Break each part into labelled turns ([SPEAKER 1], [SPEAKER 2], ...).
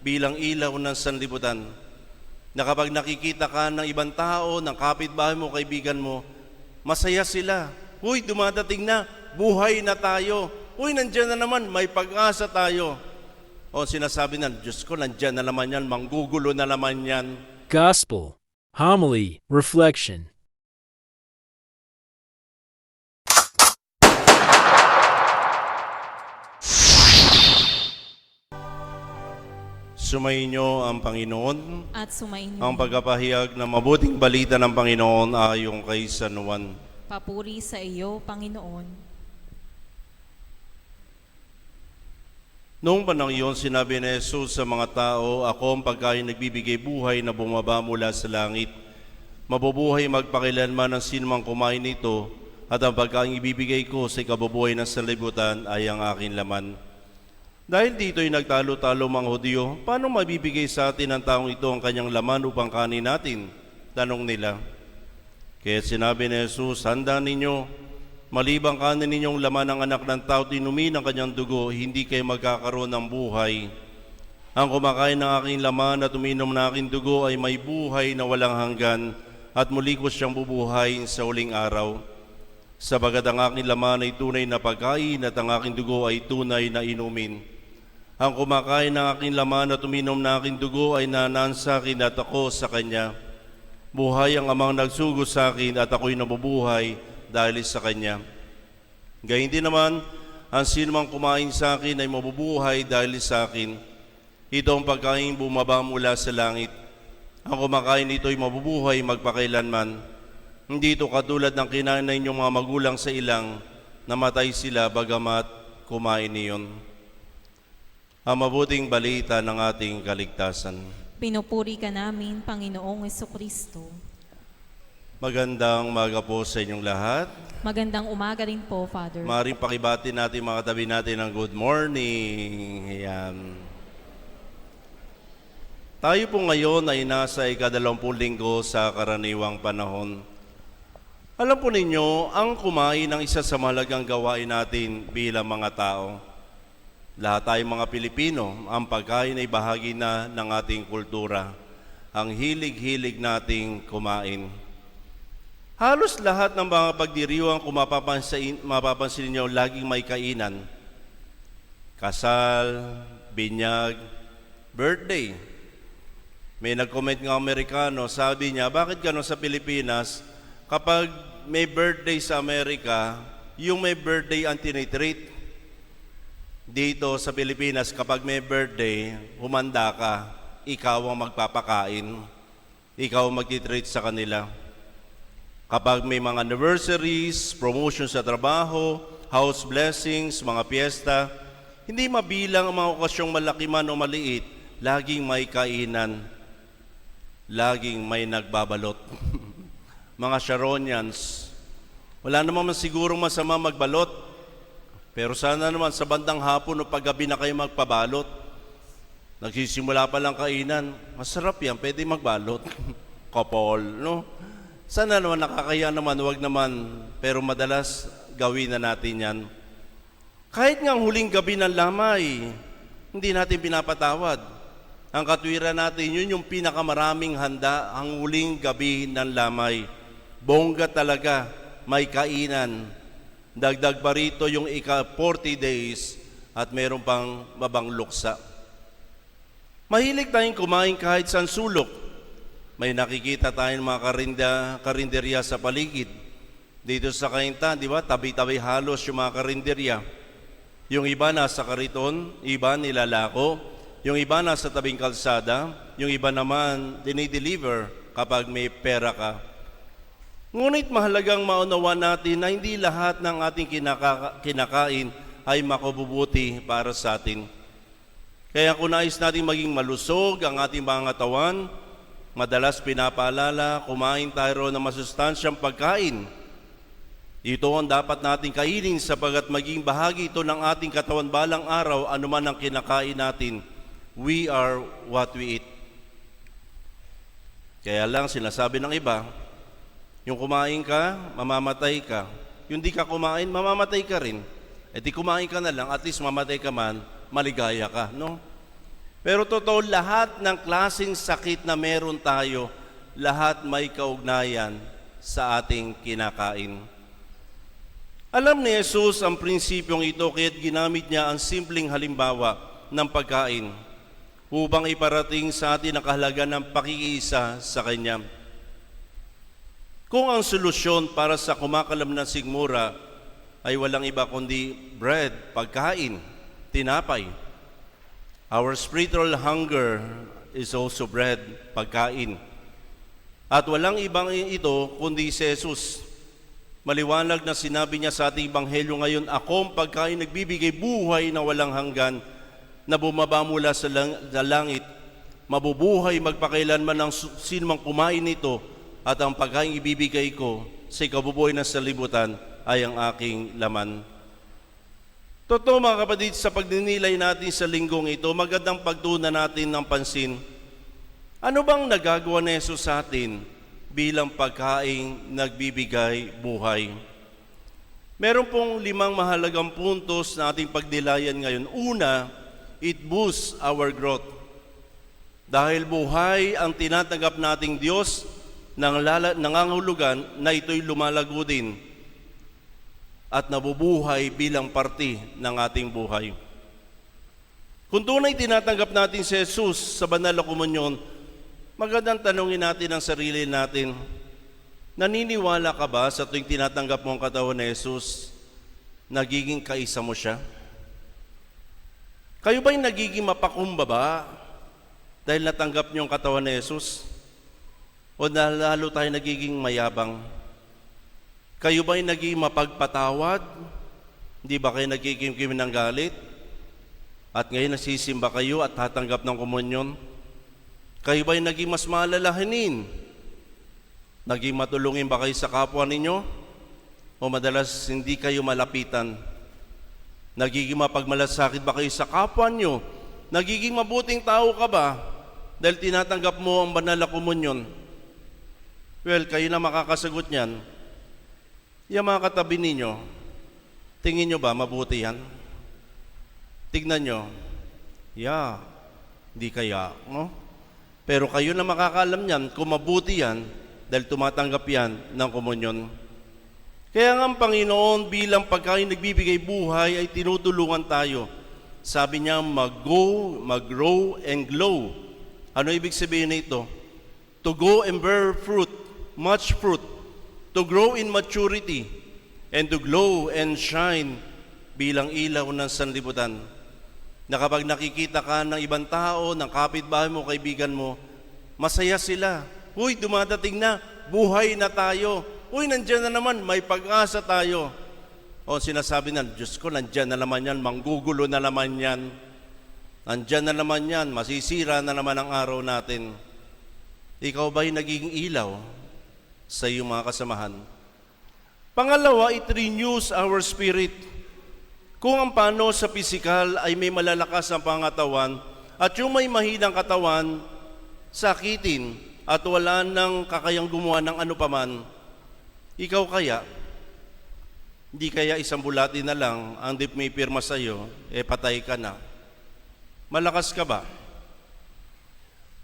[SPEAKER 1] bilang ilaw ng sanlibutan. Na kapag nakikita ka ng ibang tao, ng kapitbahay mo, kaibigan mo, masaya sila. Uy, dumadating na, buhay na tayo. Uy, nandyan na naman, may pag-asa tayo. O sinasabi na, Diyos ko, nandyan na naman yan, manggugulo na naman yan.
[SPEAKER 2] Gospel, Homily, Reflection.
[SPEAKER 1] Sumainyo ang Panginoon,
[SPEAKER 3] at sumainyo.
[SPEAKER 1] ang pagkapahayag ng mabuting balita ng Panginoon ayon kay San Juan.
[SPEAKER 3] Papuri sa iyo, Panginoon.
[SPEAKER 1] Noong panahon iyon, sinabi ni Jesus sa mga tao, Ako ang pagkain nagbibigay buhay na bumaba mula sa langit. Mabubuhay magpakilanman ang sinumang kumain nito, at ang pagkain ibibigay ko sa ikabubuhay ng sanlibutan ay ang aking laman. Dahil dito'y nagtalo-talo mga Hudyo, paano mabibigay sa atin ng taong ito ang kanyang laman upang kanin natin? Tanong nila. Kaya sinabi ni Jesus, handa ninyo, malibang kanin ninyong laman ng anak ng tao, tinumi ng kanyang dugo, hindi kayo magkakaroon ng buhay. Ang kumakain ng aking laman at uminom ng aking dugo ay may buhay na walang hanggan at muli ko siyang bubuhayin sa uling araw. Sabagat ang aking laman ay tunay na pagkain at ang aking dugo ay tunay na inumin. Ang kumakain ng aking laman at uminom ng aking dugo ay nanaan sa akin at ako sa kanya. Buhay ang amang nagsugo sa akin at ako'y nabubuhay dahil sa kanya. Gayun din naman, ang sinumang kumain sa akin ay mabubuhay dahil sa akin. Ito ang pagkain bumaba mula sa langit. Ang kumakain nito ay mabubuhay magpakailanman. Hindi ito katulad ng kinain na inyong mga magulang sa ilang, namatay sila bagamat kumain niyon. Ang mabuting balita ng ating kaligtasan.
[SPEAKER 3] Pinupuri ka namin, Panginoong Kristo.
[SPEAKER 1] Magandang maga po sa inyong lahat.
[SPEAKER 3] Magandang umaga rin po, Father.
[SPEAKER 1] Maaaring pakibati natin mga tabi natin ng good morning. Ayan. Tayo po ngayon ay nasa ikadalawampung linggo sa karaniwang panahon. Alam po ninyo, ang kumain ng isa sa mahalagang gawain natin bilang mga tao. Lahat tayong mga Pilipino, ang pagkain ay bahagi na ng ating kultura. Ang hilig-hilig nating kumain. Halos lahat ng mga pagdiriwang kung mapapansin, mapapansin ninyo, laging may kainan. Kasal, binyag, birthday. May nag-comment ng Amerikano, sabi niya, bakit gano'n sa Pilipinas, kapag may birthday sa Amerika, yung may birthday ang tinitreat. Dito sa Pilipinas, kapag may birthday, humanda ka, ikaw ang magpapakain. Ikaw ang magtitreat sa kanila. Kapag may mga anniversaries, promotion sa trabaho, house blessings, mga piyesta, hindi mabilang ang mga okasyong malaki man o maliit, laging may kainan, laging may nagbabalot. mga Sharonians, wala naman man siguro masama magbalot, pero sana naman sa bandang hapon o paggabi na kayo magpabalot. Nagsisimula pa lang kainan, masarap yan, pwede magbalot. Kapol, no? Sana naman nakakaya naman, wag naman, pero madalas gawin na natin yan. Kahit nga huling gabi ng lamay, hindi natin pinapatawad. Ang katwiran natin, yun yung pinakamaraming handa, ang huling gabi ng lamay. Bongga talaga, may kainan. Dagdag pa rito yung ika 40 days at meron pang babang luksa. Mahilig tayong kumain kahit sa sulok. May nakikita tayong mga karinda, karinderya sa paligid. Dito sa Kainta, di ba, tabi-tabi halos yung mga karinderya. Yung iba nasa kariton, iba nilalako, yung iba nasa tabing kalsada, yung iba naman dinideliver kapag may pera ka. Ngunit mahalagang maunawa natin na hindi lahat ng ating kinaka- kinakain ay makububuti para sa atin. Kaya kung nais natin maging malusog ang ating mga katawan, madalas pinapaalala, kumain tayo ng masustansyang pagkain. Ito ang dapat nating kainin sapagat maging bahagi ito ng ating katawan balang araw, anuman ang kinakain natin. We are what we eat. Kaya lang sinasabi ng iba, yung kumain ka, mamamatay ka. Yung di ka kumain, mamamatay ka rin. E di kumain ka na lang, at least mamatay ka man, maligaya ka, no? Pero totoo, lahat ng klaseng sakit na meron tayo, lahat may kaugnayan sa ating kinakain. Alam ni Jesus ang prinsipyong ito kaya't ginamit niya ang simpleng halimbawa ng pagkain upang iparating sa atin ang kahalaga ng pakikiisa sa Kanya. Kung ang solusyon para sa kumakalam na sigmura ay walang iba kundi bread, pagkain, tinapay, Our spiritual hunger is also bread, pagkain. At walang ibang ito kundi si Jesus. Maliwanag na sinabi niya sa ating Ebanghelyo ngayon, Ako ang pagkain nagbibigay buhay na walang hanggan na bumaba mula sa, lang- sa langit. Mabubuhay magpakailanman ng su- sino mang kumain nito at ang pagkain ibibigay ko sa ikabubuhay ng salibutan ay ang aking laman. Totoo mga kapatid, sa pagninilay natin sa linggong ito, magandang pagtunan natin ng pansin. Ano bang nagagawa ni Jesus sa atin bilang pagkaing nagbibigay buhay? Meron pong limang mahalagang puntos na ating pagnilayan ngayon. Una, it boosts our growth. Dahil buhay ang tinatanggap nating Diyos, nang lala, nangangahulugan na ito'y lumalago din at nabubuhay bilang parte ng ating buhay. Kung tunay tinatanggap natin si Jesus sa banal na komunyon, magandang tanongin natin ang sarili natin, naniniwala ka ba sa tuwing tinatanggap mo ang katawan ni Jesus, nagiging kaisa mo siya? Kayo ba'y nagiging mapakumbaba dahil natanggap niyo ang katawan ni Jesus? O lalo tayo nagiging mayabang? Kayo ba'y naging mapagpatawad? Hindi ba kayo nagkikimkim ng galit? At ngayon nasisimba kayo at tatanggap ng komunyon? Kayo ba'y naging mas maalalahanin? Naging matulungin ba kayo sa kapwa ninyo? O madalas hindi kayo malapitan? Nagiging mapagmalasakit ba kayo sa kapwa nyo? Nagiging mabuting tao ka ba? Dahil tinatanggap mo ang banal na komunyon? Well, kayo na makakasagot niyan. Yung mga katabi ninyo, tingin nyo ba mabuti yan? Tignan nyo, yeah, di kaya, no? Pero kayo na makakalam niyan kung mabuti yan dahil tumatanggap yan ng komunyon. Kaya nga ang Panginoon bilang pagkain nagbibigay buhay ay tinutulungan tayo. Sabi niya, mag-go, mag-grow, and glow. Ano ibig sabihin nito? To go and bear fruit, much fruit, to grow in maturity and to glow and shine bilang ilaw ng sanlibutan. Na kapag nakikita ka ng ibang tao, ng kapitbahay mo, kaibigan mo, masaya sila. Uy, dumadating na, buhay na tayo. Uy, nandyan na naman, may pag-asa tayo. O sinasabi na, Diyos ko, nandyan na naman yan, manggugulo na naman yan. Nandyan na naman yan, masisira na naman ang araw natin. Ikaw ba'y naging ilaw sa iyong mga kasamahan. Pangalawa, it renews our spirit. Kung ang pano sa pisikal ay may malalakas ang pangatawan at yung may mahinang katawan, sakitin at wala nang kakayang gumawa ng ano paman, ikaw kaya, hindi kaya isang bulati na lang ang dip may pirma sa iyo, eh patay ka na. Malakas ka ba?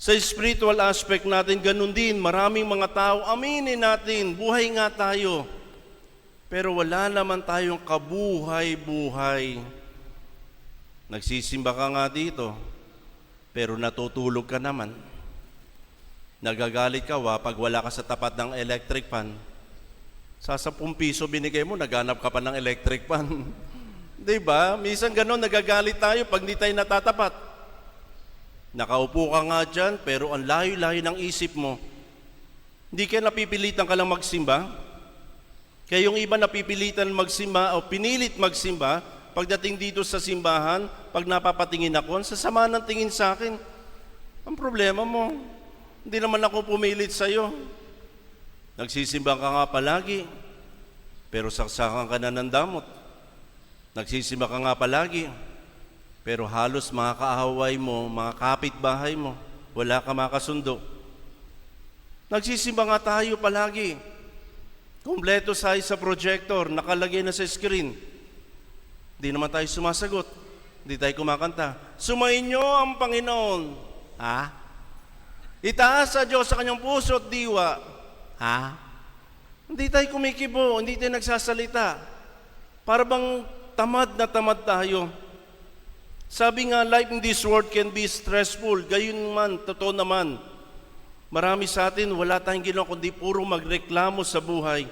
[SPEAKER 1] Sa spiritual aspect natin, ganun din. Maraming mga tao, aminin natin, buhay nga tayo. Pero wala naman tayong kabuhay-buhay. Nagsisimba ka nga dito, pero natutulog ka naman. Nagagalit ka wa pag wala ka sa tapat ng electric fan. Sa 10 piso binigay mo, naghanap ka pa ng electric fan. Di ba? Minsan ganun, nagagalit tayo pag di tayo natatapat. Nakaupo ka nga dyan, pero ang layo-layo ng isip mo. Hindi ka napipilitan ka lang magsimba. Kaya yung iba napipilitan magsimba o pinilit magsimba, pagdating dito sa simbahan, pag napapatingin ako, ang sasama ng tingin sa akin. Ang problema mo, hindi naman ako pumilit sa'yo. Nagsisimba ka nga palagi, pero saksakan ka na ng damot. Nagsisimba ka nga palagi, pero halos mga kaahaway mo, mga kapitbahay mo, wala ka makasundo. Nagsisimba nga tayo palagi. Kompleto sa sa projector, nakalagay na sa screen. Di naman tayo sumasagot. Hindi tayo kumakanta. Sumainyo ang Panginoon. Ha? Itaas sa Diyos sa kanyang puso at diwa. Ha? Hindi tayo kumikibo, hindi tayo nagsasalita. Para bang tamad na tamad tayo. Sabi nga, life in this world can be stressful. Gayun man, totoo naman. Marami sa atin, wala tayong ginawa kundi puro magreklamo sa buhay.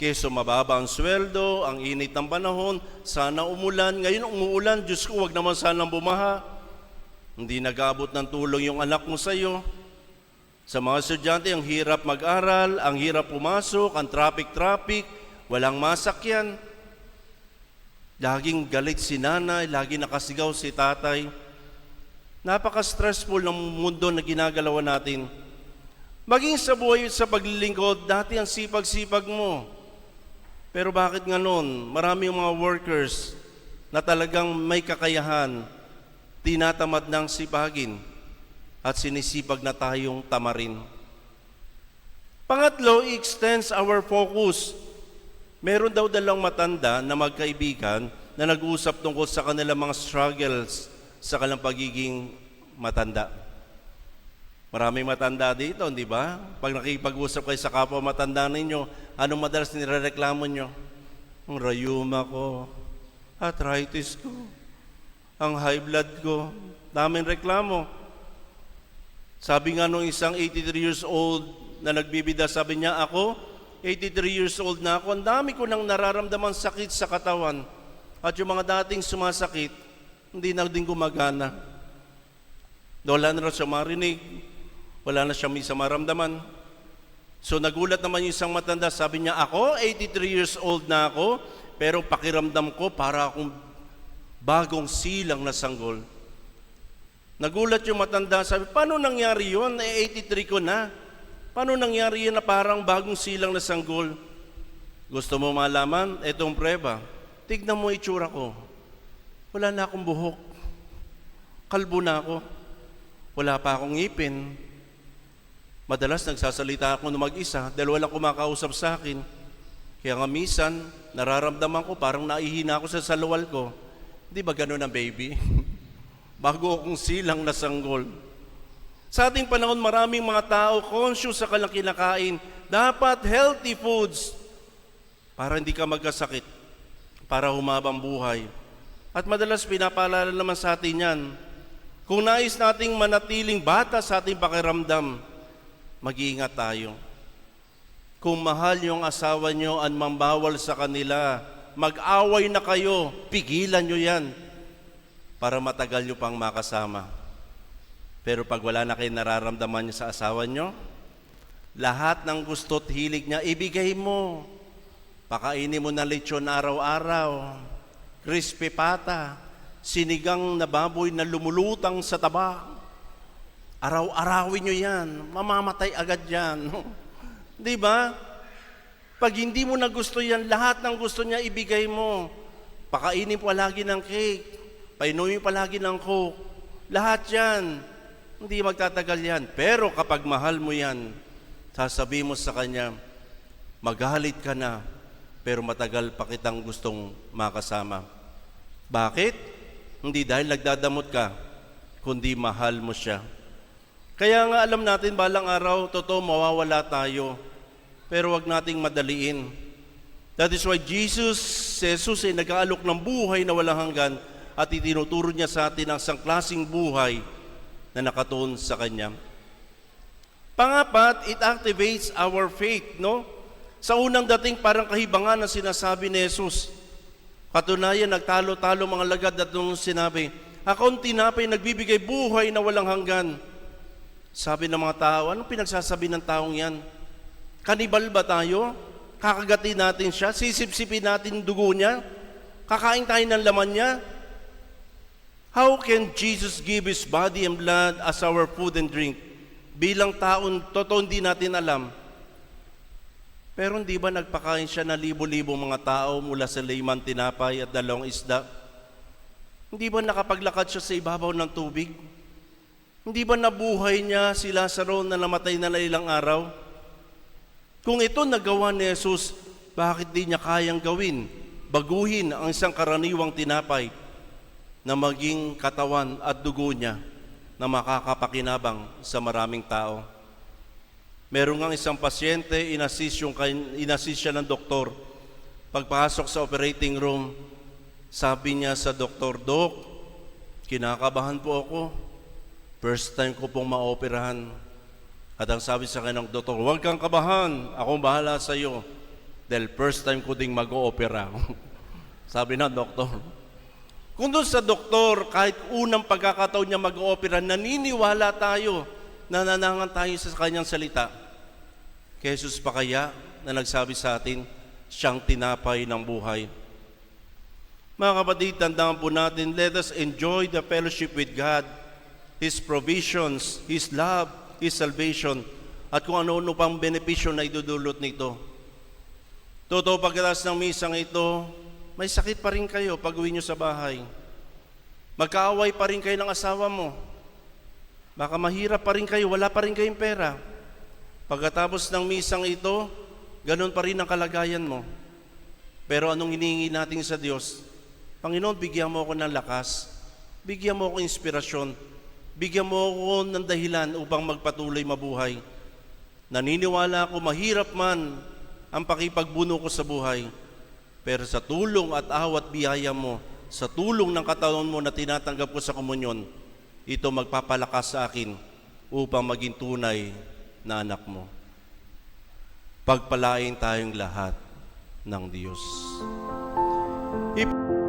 [SPEAKER 1] Keso mababa ang sweldo, ang init ng panahon, sana umulan. Ngayon umuulan, Diyos ko, wag naman sanang bumaha. Hindi nag-aabot ng tulong yung anak mo sa iyo. Sa mga estudyante, ang hirap mag-aral, ang hirap pumasok, ang traffic-traffic, walang masakyan. Laging galit si nanay, lagi nakasigaw si tatay. Napaka-stressful ng mundo na ginagalawan natin. Maging sa buhay sa paglilingkod, dati ang sipag-sipag mo. Pero bakit nga noon, marami yung mga workers na talagang may kakayahan, tinatamad ng sipagin at sinisipag na tayong tamarin. Pangatlo, extends our focus. Meron daw dalang matanda na magkaibigan na nag-uusap tungkol sa kanilang mga struggles sa kanilang pagiging matanda. Maraming matanda dito, di ba? Pag nakipag-usap kayo sa kapwa matanda ninyo, anong madalas nirereklamo nyo? Ang rayuma ko, arthritis ko, ang high blood ko, daming reklamo. Sabi nga nung isang 83 years old na nagbibida, sabi niya, ako, 83 years old na ako, ang dami ko nang nararamdaman sakit sa katawan. At yung mga dating sumasakit, hindi na din gumagana. Wala na rin siya marinig, wala na siya misa maramdaman. So nagulat naman yung isang matanda, sabi niya, ako, 83 years old na ako, pero pakiramdam ko para akong bagong silang na sanggol. Nagulat yung matanda, sabi, paano nangyari yun? Eh, 83 ko na. Paano nangyari yun na parang bagong silang na sanggol? Gusto mo malaman? Itong preba. Tignan mo itsura ko. Wala na akong buhok. Kalbo na ako. Wala pa akong ngipin. Madalas nagsasalita ako ng mag-isa dahil walang kumakausap sa akin. Kaya nga minsan, nararamdaman ko parang naihina ako sa salawal ko. Di ba ganun ang baby? Bago akong silang na sanggol. Sa ating panahon, maraming mga tao conscious sa kanilang kinakain. Dapat healthy foods para hindi ka magkasakit, para humabang buhay. At madalas pinapaalala naman sa atin yan, kung nais nating manatiling bata sa ating pakiramdam, mag-iingat tayo. Kung mahal yung asawa nyo at mambawal sa kanila, mag-away na kayo, pigilan nyo yan para matagal nyo pang makasama. Pero pag wala na kayo nararamdaman nyo sa asawa nyo, lahat ng gusto at hilig niya, ibigay mo. Pakainin mo na lechon araw-araw, crispy pata, sinigang na baboy na lumulutang sa taba. Araw-arawin nyo yan, mamamatay agad yan. Di ba? Pag hindi mo na gusto yan, lahat ng gusto niya ibigay mo. Pakainin palagi ng cake, painumin palagi ng coke. Lahat yan. Hindi magtatagal yan. Pero kapag mahal mo yan, sasabihin mo sa kanya, magalit ka na, pero matagal pa kitang gustong makasama. Bakit? Hindi dahil nagdadamot ka, kundi mahal mo siya. Kaya nga alam natin balang araw, totoo mawawala tayo. Pero wag nating madaliin. That is why Jesus, Jesus ay nag-aalok ng buhay na walang hanggan at itinuturo niya sa atin ang sangklasing buhay na nakatuon sa Kanya. Pangapat, it activates our faith, no? Sa unang dating parang kahibangan ang sinasabi ni Jesus. Katunayan, nagtalo-talo mga lagad at nung sinabi, Ako ang tinapay nagbibigay buhay na walang hanggan. Sabi ng mga tao, anong pinagsasabi ng taong yan? Kanibal ba tayo? Kakagatin natin siya? Sisipsipin natin dugo niya? Kakain tayo ng laman niya? How can Jesus give His body and blood as our food and drink? Bilang taon, totoo hindi natin alam. Pero hindi ba nagpakain siya na libo-libo mga tao mula sa layman tinapay at dalawang isda? Hindi ba nakapaglakad siya sa ibabaw ng tubig? Hindi ba nabuhay niya si Lazaro na namatay na ilang araw? Kung ito nagawa ni Jesus, bakit di niya kayang gawin? Baguhin ang isang karaniwang tinapay na maging katawan at dugo niya na makakapakinabang sa maraming tao. Meron nga isang pasyente, inassist, yung, inassist siya ng doktor. Pagpasok sa operating room, sabi niya sa doktor, Dok, kinakabahan po ako. First time ko pong maoperahan. At ang sabi sa akin ng doktor, huwag kang kabahan, akong bahala sa iyo. Dahil first time ko ding mag-oopera. sabi ng doktor. Kung doon sa doktor, kahit unang pagkakataon niya mag-oopera, naniniwala tayo, nananangan tayo sa kanyang salita. Kay pa kaya na nagsabi sa atin, siyang tinapay ng buhay. Mga kapatid, tandaan po natin, let us enjoy the fellowship with God, His provisions, His love, His salvation, at kung ano-ano pang benepisyo na idudulot nito. Totoo pagkatas ng misang ito, may sakit pa rin kayo pag uwi nyo sa bahay. Magkaaway pa rin kayo ng asawa mo. Baka mahirap pa rin kayo, wala pa rin kayong pera. Pagkatapos ng misang ito, ganun pa rin ang kalagayan mo. Pero anong hinihingi natin sa Diyos? Panginoon, bigyan mo ako ng lakas. Bigyan mo ako inspirasyon. Bigyan mo ako ng dahilan upang magpatuloy mabuhay. Naniniwala ako mahirap man ang pakipagbuno ko sa buhay. Pero sa tulong at awat biyaya mo, sa tulong ng katawan mo na tinatanggap ko sa komunyon, ito magpapalakas sa akin upang maging tunay na anak mo. Pagpalain tayong lahat ng Diyos. Ip-